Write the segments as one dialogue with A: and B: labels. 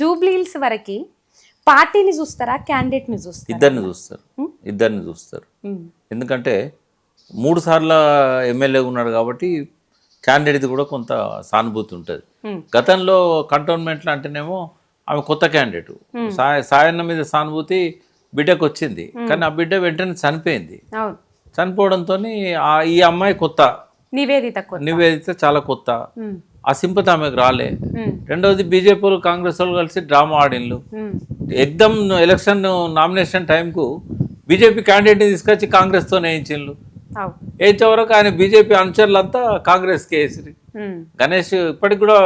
A: జూబ్లీల్స్ వరకు పార్టీని చూస్తారా క్యాండిడేట్ని చూస్తారా?
B: ఇద్దరిని చూస్తారు. ఇద్దరిని చూస్తారు. ఎందుకంటే మూడు సార్ల ఎమ్మెల్యే ఉన్నాడు కాబట్టి క్యాండిడేట్ కూడా కొంత సానుభూతి ఉంటుంది. గతంలో కంటోన్మెంట్లు అంటేనేమో ఆమె కొత్త క్యాండిడేట్. సాయ సాయన్న మీద సానుభూతి బిడ్డకు వచ్చింది కానీ ఆ బిడ్డ వెంటనే చనిపోయింది. చనిపోవడంతో ఈ అమ్మాయి కొత్త.
A: నివేదిత
B: నివేదిత చాలా కొత్త. ఆ సింపతి ఆమెకు రాలే. రెండవది బీజేపీ వాళ్ళు కాంగ్రెస్ వాళ్ళు కలిసి డ్రామా ఆడిన్లు. ఎగ్దమ్ ఎలక్షన్ నామినేషన్ టైంకు బీజేపీ క్యాండిడేట్ని తీసుకొచ్చి కాంగ్రెస్తో వేయించిండ్రు
A: అవు.
B: వేయించే వరకు ఆయన బీజేపీ అనుచరులంతా కాంగ్రెస్కి వేసిరి గణేష్ ఇప్పటికి కూడా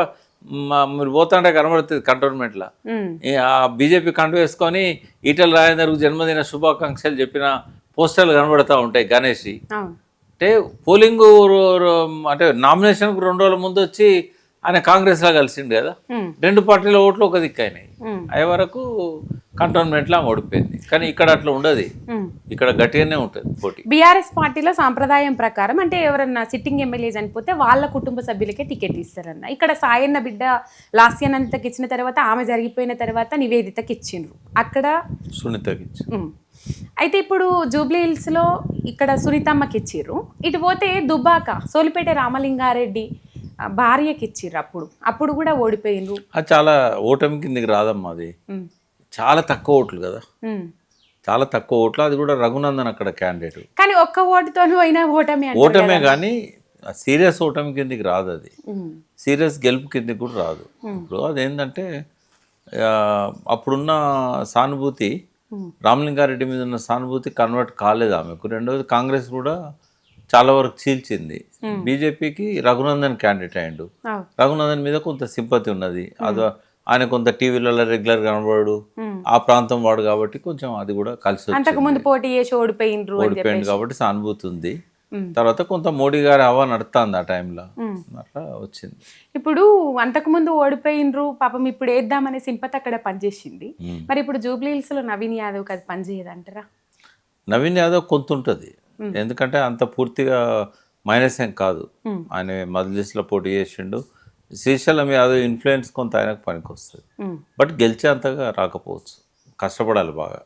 B: మీరు పోతుంటే కనబడుతుంది కంటోన్మెంట్లో. బీజేపీ కంట వేసుకొని ఈటల రాజేందర్కు జన్మదిన శుభాకాంక్షలు చెప్పిన పోస్టర్లు కనబడుతూ ఉంటాయి గణేష్ అంటే పోలింగ్ అంటే నామినేషన్కు రెండు రోజుల ముందు వచ్చి ఆయన కాంగ్రెస్లో కలిసిండు కదా. రెండు పార్టీల ఓట్లు ఒక దిక్కు అయినాయి. అయ్యే వరకు కంటోన్మెంట్లో ఆమె ఓడిపోయింది. కానీ ఇక్కడ అట్లా ఉండదు. ఇక్కడ గట్టిగానే ఉంటుంది పోటీ.
A: బీఆర్ఎస్ పార్టీలో సాంప్రదాయం ప్రకారం అంటే ఎవరన్నా సిట్టింగ్ ఎమ్మెల్యే చనిపోతే వాళ్ళ కుటుంబ సభ్యులకే టికెట్ ఇస్తారన్న. ఇక్కడ సాయన్న బిడ్డ లాస్యానంతకి ఇచ్చిన తర్వాత ఆమె జరిగిపోయిన తర్వాత నివేదితకి ఇచ్చిండ్రు. అక్కడ
B: సునీతకి.
A: అయితే ఇప్పుడు జూబ్లీ హిల్స్లో ఇక్కడ సునీతమ్మకి ఇచ్చిర్రు. ఇటు పోతే దుబ్బాక సోలిపేట రామలింగారెడ్డి భార్యకి ఇచ్చిర్రు అప్పుడు. అప్పుడు కూడా ఓడిపోయినరు
B: అది చాలా ఓటమి కిందికి రాదమ్మా అది. చాలా తక్కువ ఓట్లు కదా. చాలా తక్కువ ఓట్లు. అది కూడా రఘునందన్ అక్కడ క్యాండిడేట్.
A: కానీ ఒక్క ఓటుతో పోయినా ఓటమి
B: ఓటమే కానీ సీరియస్ ఓటమి కిందికి రాదు అది. సీరియస్ గెలుపు కిందికి కూడా రాదు. ఇప్పుడు అదేంటంటే అప్పుడున్న సానుభూతి. రామలింగారెడ్డి మీద ఉన్న సానుభూతి కన్వర్ట్ కాలేదు ఆమెకు. రెండవది కాంగ్రెస్ కూడా చాలా వరకు చీల్చింది. బీజేపీకి రఘునందన్ క్యాండిడేట్ అయ్యిండు.
A: అవు.
B: రఘునందన్ మీద కొంత సింపతి ఉన్నది. అది ఆయన కొంత టీవీలలో రెగ్యులర్ కనబడు. ఆ ప్రాంతం వాడు కాబట్టి కొంచెం అది కూడా కలిసి
A: ముందు పోటీ చేసి చెప్పి
B: ఓడిపోయింది కాబట్టి సానుభూతి ఉంది. తర్వాత కొంత మోడీ గారి హవా నడుస్తుంది ఆ టైంలో. అట్లా వచ్చింది.
A: ఇప్పుడు అంతకుముందు ఓడిపోయినరు పాపం ఇప్పుడు వేద్దామనే సింపతి అక్కడ పనిచేసింది. మరి ఇప్పుడు జూబ్లీ హిల్స్లో నవీన్ యాదవ్ అది పనిచేయదు అంటారా
B: నవీన్ యాదవ్ కొంత ఉంటుంది ఎందుకంటే అంత పూర్తిగా మైనస్ ఏం కాదు. ఆయన మజ్లిస్లో పోటీ చేసిండు. శ్రీశైలం యాదవ్ ఇన్ఫ్లుయెన్స్ కొంత ఆయనకు పనికొస్తుంది.
A: ఉమ్.
B: బట్ గెలిచే అంతగా రాకపోవచ్చు. కష్టపడాలి బాగా.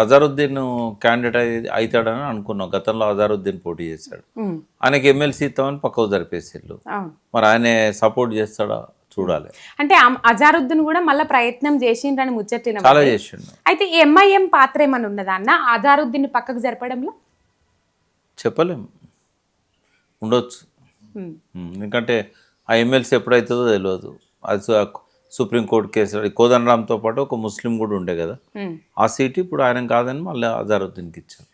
B: అజారుద్దీన్ క్యాండిడేట్ అవుతాడని అనుకున్నాం. గతంలో అజారుద్దీన్ పోటీ చేశాడు. ఆయనకి ఎమ్మెల్సీ ఇస్తామని పక్కకు జరిపేసారు
A: అవును
B: మరి ఆయన సపోర్ట్ చేస్తాడా? చూడాలి.
A: అంటే అజారుద్దీన్ కూడా మళ్ళీ ప్రయత్నం చేసిండ్రని ముచ్చట్టిన
B: చాలా చేసిండు.
A: అయితే ఎంఐఎం పాత్ర ఏమైనా ఉన్నదా అన్న? అజారుద్దీన్ పక్కకు జరపడంలో?
B: చెప్పలేం ఉండొచ్చు. ఎందుకంటే ఆ ఎమ్మెల్సీ ఎప్పుడైతుందో తెలియదు అది సుప్రీంకోర్టు కేసు కోదండరామ్తో పాటు ఒక ముస్లిం కూడా ఉండే కదా. ఆ సీటు ఇప్పుడు ఆయన కాదని మళ్ళీ అజారుద్దీన్కి ఇచ్చారు.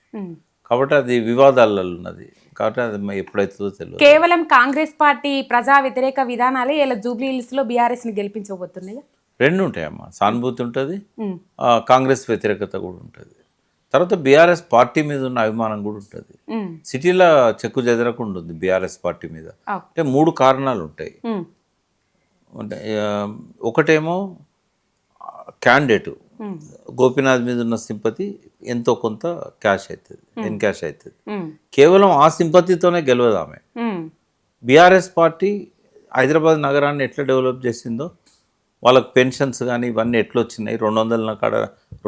B: కాబట్టి అది వివాదాలలో ఉన్నది. కాబట్టి అది ఎప్పుడైతుందో తెలియదు
A: కేవలం కాంగ్రెస్ పార్టీ ప్రజా వ్యతిరేక విధానాలే ఇలా జూబ్లీ బీఆర్ఎస్ని గెలిపించబోతున్నాయి
B: రెండు ఉంటాయమ్మా సానుభూతి ఉంటుంది. కాంగ్రెస్ వ్యతిరేకత కూడా ఉంటుంది. తర్వాత బీఆర్ఎస్ పార్టీ మీద ఉన్న అభిమానం కూడా ఉంటుంది. సిటీలో చెక్కు చెదరకుండా ఉంది బీఆర్ఎస్ పార్టీ మీద. అంటే మూడు కారణాలు ఉంటాయి. అంటే ఒకటేమో క్యాండిడేట్. గోపీనాథ్ మీద ఉన్న సింపతి ఎంతో కొంత క్యాష్ అవుతుంది ఎన్క్యాష్ అవుతుంది. కేవలం ఆ సింపతితోనే గెలవదు ఆమె. బీఆర్ఎస్ పార్టీ హైదరాబాద్ నగరాన్ని ఎట్లా డెవలప్ చేసిందో వాళ్ళకి పెన్షన్స్ కానీ ఇవన్నీ ఎట్లా వచ్చినాయి రెండు వందల కాడ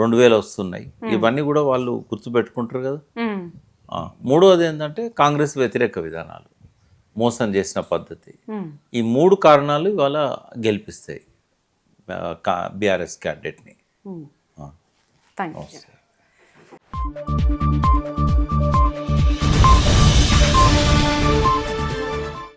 B: రెండు వేలు వస్తున్నాయి. ఇవన్నీ కూడా వాళ్ళు గుర్తుపెట్టుకుంటారు కదా? మూడవది ఏంటంటే కాంగ్రెస్ వ్యతిరేక విధానాలు మోసం చేసిన పద్ధతి. ఈ మూడు కారణాలు ఇవాళ గెలిపిస్తాయి బీఆర్ఎస్ క్యాండిడేట్ని.
A: Thank you